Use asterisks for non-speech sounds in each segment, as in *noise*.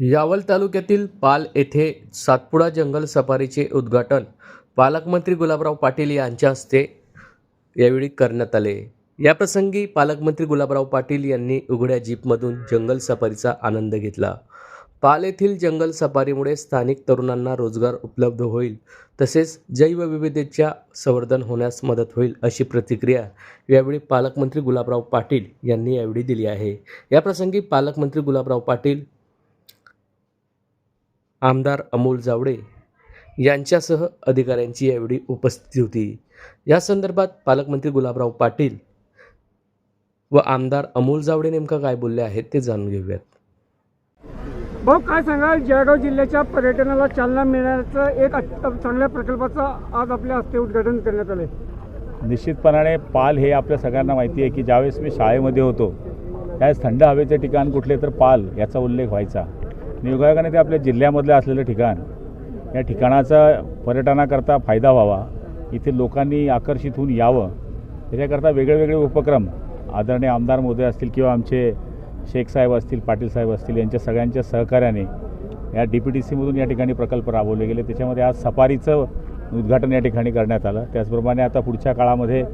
यावल तालुक्यातील पाल येथे सातपुडा जंगल सफारीचे उद्घाटन पालकमंत्री गुलाबराव पाटील यांच्या हस्ते यावेळी करण्यात आले. याप्रसंगी पालकमंत्री गुलाबराव पाटील यांनी उघड्या जीपमधून जंगल सफारीचा आनंद घेतला. पाल येथील जंगल सफारीमुळे स्थानिक तरुणांना रोजगार उपलब्ध होईल तसेच जैवविविधतेच्या संवर्धन होण्यास मदत होईल अशी प्रतिक्रिया यावेळी पालकमंत्री गुलाबराव पाटील यांनी यावेळी दिली आहे. याप्रसंगी पालकमंत्री गुलाबराव पाटील आमदार अमोल जावडे यांच्यासह अधिकाऱ्यांची यावेळी उपस्थिती होती. या संदर्भात पालकमंत्री गुलाबराव पाटील व आमदार अमोल जावडे नेमका काय बोलले आहेत ते जाणून घेऊयात. भाऊ काय सांगाल? जळगाव जिल्ह्याच्या पर्यटनाला चालना मिळण्याचं एक चांगल्या प्रकल्पाचं आज आपल्या हस्ते उद्घाटन करण्यात आले निश्चितपणाने पाल हे आपल्या सगळ्यांना माहिती आहे की ज्यावेळेस मी शाळेमध्ये होतो त्यावेळेस थंड हवेचे ठिकाण कुठले तर पाल याचा उल्लेख व्हायचा. आणि ते आपल्या जिल्ह्यामधलं असलेलं ठिकाण या ठिकाणाचा पर्यटनाकरता फायदा व्हावा इथे लोकांनी आकर्षित होऊन यावं त्याच्याकरता वेगळेवेगळे उपक्रम आदरणीय आमदार मोदय असतील किंवा आमचे शेख साहेब असतील पाटील साहेब असतील यांच्या सगळ्यांच्या सहकार्याने या डी पी टी सीमधून या ठिकाणी प्रकल्प राबवले गेले. त्याच्यामध्ये आज सफारीचं उद्घाटन या ठिकाणी करण्यात आलं. त्याचप्रमाणे आता पुढच्या काळामध्ये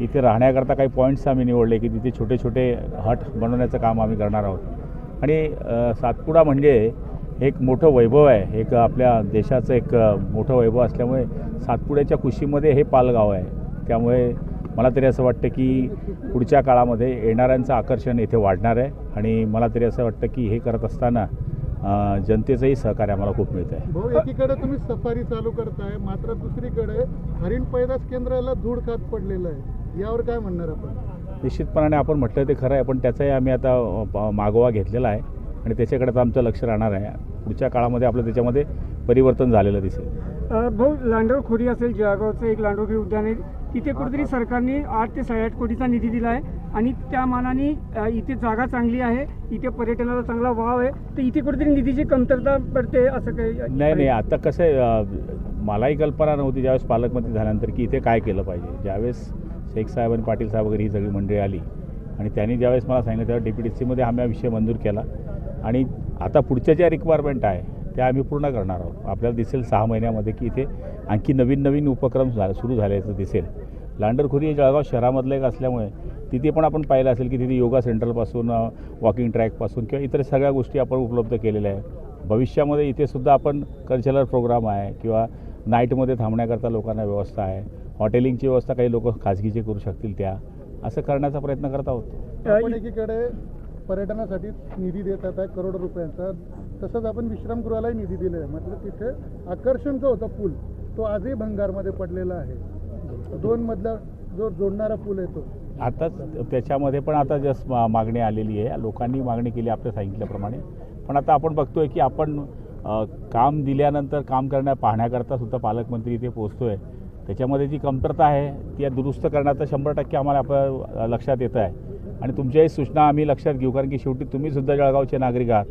इथे राहण्याकरता काही पॉईंट्स आम्ही निवडले की तिथे छोटे छोटे हट बनवण्याचं काम आम्ही करणार आहोत. आणि सातपुडा म्हणजे एक मोठं वैभव आहे. एक आपल्या देशाचं एक मोठं वैभव असल्यामुळे सातपुड्याच्या कुशीमध्ये हे पालगाव आहे. त्यामुळे मला तरी असं वाटतं की पुढच्या काळामध्ये येणाऱ्यांचं आकर्षण इथे वाढणार आहे आणि मला तरी असं वाटतं की हे करत असताना जनतेचंही सहकार्य आम्हाला खूप मिळतं आहे. भाऊ एकीकडे तुम्ही सफारी चालू करताय मात्र दुसरीकडे हरिण पैदास केंद्राला धूळ खात पडलेलं आहे. यावर काय म्हणणार आपण? निश्चितपणाने आपण म्हटलं ते खरं आहे पण त्याचाही आम्ही आता मागोवा घेतलेला आहे आणि त्याच्याकडे आता आमचं लक्ष राहणार आहे. पुढच्या काळामध्ये आपलं त्याच्यामध्ये परिवर्तन झालेलं दिसेल. भाऊ लांडोर खोरी असेल जळगावचं एक लांडोरी उद्यान आहे. तिथे कुठेतरी सरकारने आठ ते साडेआठ कोटीचा निधी दिला आहे आणि त्या मानाने इथे जागा चांगली आहे इथे पर्यटनाला चांगला वाव आहे तर इथे कुठेतरी निधीची कमतरता पडते असं काही नाही नाही आता कसं मलाही कल्पना नव्हती ज्यावेळेस पालकमंत्री झाल्यानंतर की इथे काय केलं पाहिजे. ज्यावेळेस शेख साहेब आणि पाटील साहेब वगैरे ही सगळी मंडळी आली. आणि त्यांनी ज्यावेळेस मला सांगितलं तेव्हा डी पी सीमध्ये आम्ही हा विषय मंजूर केला. आणि आता पुढच्या ज्या रिक्वायरमेंट आहे त्या आम्ही पूर्ण करणार आहोत. आपल्याला दिसेल सहा महिन्यामध्ये की इथे आणखी नवीन नवीन उपक्रम झाला सुरू झाल्याचं दिसेल. लांडरखोरी हे जळगाव शहरामधलं एक असल्यामुळे तिथे पण आपण पाहिलं असेल की तिथे योगा सेंटरपासून वॉकिंग ट्रॅकपासून किंवा इतर सगळ्या गोष्टी आपण उपलब्ध केलेल्या आहे भविष्यामध्ये इथे सुद्धा आपण कल्चरल प्रोग्राम आहे किंवा नाईटमध्ये थांबण्याकरता लोकांना व्यवस्था आहे. हॉटेलिंगची व्यवस्था काही लोक खाजगीचे करू शकतील त्या. असं करण्याचा प्रयत्न करत आपण एकीकडे पर्यटनासाठी निधी देतात आहे करोड रुपयांचा. तसंच आपण विश्रामगृहालाही निधी दिला आहे. म्हटलं तिथे आकर्षण जो होता पूल. तो आजही भंगारमध्ये पडलेला आहे. दोन मधला जो जोडणारा पूल आहे तो. आता त्याच्यामध्ये पण आता जस्ट मागणी आलेली आहे. लोकांनी मागणी केली आपल्या सांगितल्याप्रमाणे. पण आता आपण बघतोय की आपण काम दिल्यानंतर काम करण्या पाहण्याकरता सुद्धा पालकमंत्री इथे पोचतो आहे त्याच्यामध्ये जी कमतरता आहे ती दुरुस्त करण्याचं शंभर टक्के आम्हाला आपल्या लक्षात येतं आहे. आणि तुमच्याही सूचना आम्ही लक्षात घेऊ कारण की शेवटी तुम्हीसुद्धा जळगावचे नागरिक आहात.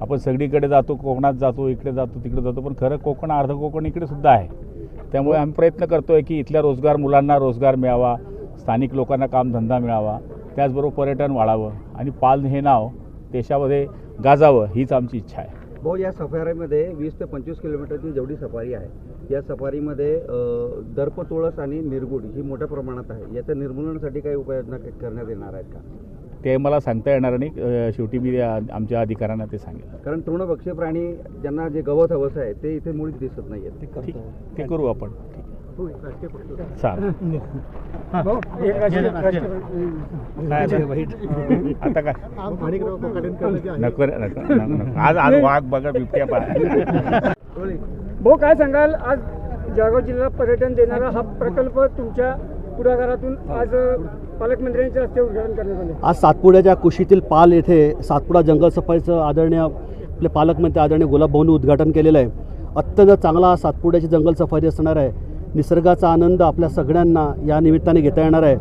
आपण सगळीकडे जातो कोकणात जातो इकडे जातो तिकडे जातो पण खरं कोकण अर्ध कोकण इकडे सुद्धा आहे. त्यामुळे आम्ही प्रयत्न करतोय की इथल्या रोजगार मुलांना रोजगार मिळावा स्थानिक लोकांना कामधंदा मिळावा त्याचबरोबर पर्यटन वाढावं आणि पाल हे नाव देशामध्ये गाजावं हीच आमची इच्छा आहे. भाऊ या सफारीमध्ये वीस ते पंचवीस किलोमीटरची जेवढी सफारी आहे या सफारीमध्ये दर्प तुळस आणि निरगुड ही मोठ्या प्रमाणात आहे. याच्या निर्मूलनासाठी काही उपाययोजना क- करण्यात येणार आहेत का? ते मला सांगता येणार नाही. शेवटी मी आमच्या अधिकाऱ्यांना ते सांगेल. कारण तृणभक्षी प्राणी ज्यांना जे गवत हवंस आहे ते इथे मुळीच दिसत नाही ठीक. ते करू आपण. चालेल. *laughs* आता काय. नको. आज आज वाघ बघा बिबट्या पाय भाऊ काय सांगाल? आज जळगाव जिल्हा पर्यटन देणारा हा प्रकल्प तुमच्या पुढाकारातून आज अ, पालकमंत्र्यांच्या हस्ते उद्घाटन करण्यात आले. आज सातपुड्याच्या कुशीतील पाल येथे सातपुडा जंगल सफारीचं आदरणीय आपले पालकमंत्री आदरणीय गुलाबभाऊंनी उद्घाटन केलेलं आहे. अत्यंत चांगला सातपुड्याची जंगल सफारी असणार आहे. निसर्गाचा आनंद आपल्या सगळ्यांना या निमित्ताने घेता येणार आहे.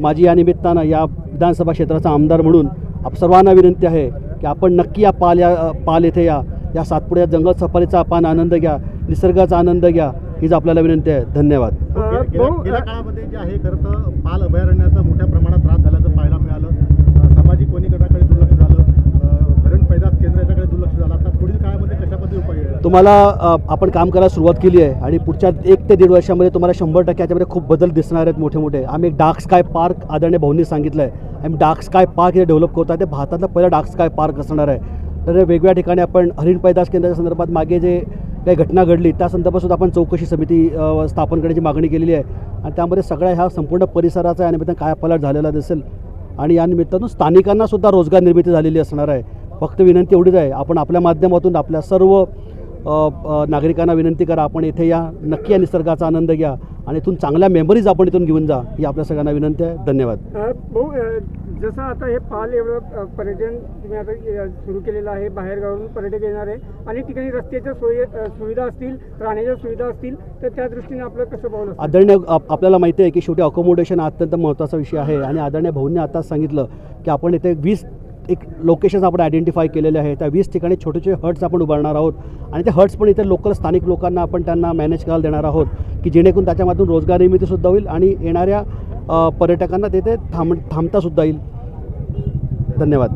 माझी या निमित्तानं या विधानसभा क्षेत्राचा आमदार म्हणून आप सर्वांना विनंती आहे की आपण नक्की या पाल या पाल येथे या. या सातपुड्या जंगल सफारीचा आपण आनंद घ्या निसर्गाचा आनंद घ्या हीच आपल्याला विनंती आहे. धन्यवाद. काळामध्ये जे आहे खरं तर पाल अभयारण्याचा मोठ्या प्रमाणात तुम्हाला आपण काम करायला सुरुवात केली आहे आणि पुढच्या एक ते दीड वर्षामध्ये तुम्हाला शंभर टक्के याच्यामध्ये खूप बदल दिसणार आहेत मोठे मोठे आम्ही एक डार्क स्काय पार्क आदरणीय भाऊंनी सांगितलं आहे आम्ही डार्क स्काय पार्क हे डेव्हलप करतो आहे ते भारतातला पहिला डार्क स्काय पार्क असणार आहे. तर वेगवेगळ्या ठिकाणी आपण हरिण पैदास केंद्राच्या संदर्भात मागे जे काही घटना घडली त्या संदर्भातसुद्धा आपण चौकशी समिती स्थापन करण्याची मागणी केलेली आहे. आणि त्यामध्ये सगळ्या ह्या संपूर्ण परिसराचा या निमित्तानं पलट झालेला दिसेल आणि या निमित्तातून स्थानिकांनासुद्धा रोजगार निर्मिती झालेली असणार आहे. फक्त विनंती एवढीच आहे. आपण आपल्या माध्यमातून आपल्या सर्व नागरिकांना विनंती करा आपण इथे या. नक्की या निसर्गाचा आनंद घ्या आणि इथून चांगल्या मेमरीज आपण इथून घेऊन जा ही आपल्या सगळ्यांना विनंती आहे. धन्यवाद. भाऊ जसं आता हे पाल एवढं पर्यटन तुम्ही आता सुरू केलेलं आहे बाहेरगावरून पर्यटक येणार आहे अनेक ठिकाणी रस्त्याच्या सोयी सुविधा असतील राहण्याच्या सुविधा असतील तर त्या दृष्टीने आपलं कसं पाऊल आदरणीय आप- आपल्याला माहिती आहे की शेवटी अकोमोडेशन हा अत्यंत महत्त्वाचा विषय आहे. आणि आदरणीय भाऊंनी आताच सांगितलं की आपण इथे वीस एक लोकेशन्स आपण आयडेंटिफाय केलेले आहे त्या वीस ठिकाणी छोटे छोटे हट्स आपण उभारणार आहोत. आणि ते हट्स पण इथे लोकल स्थानिक लोकांना आपण त्यांना मॅनेज करायला देणार आहोत. की जेणेकरून त्याच्यामधून रोजगार निर्मितीसुद्धा होईल आणि येणाऱ्या पर्यटकांना तेथे थांब थांबतासुद्धा येईल. धन्यवाद.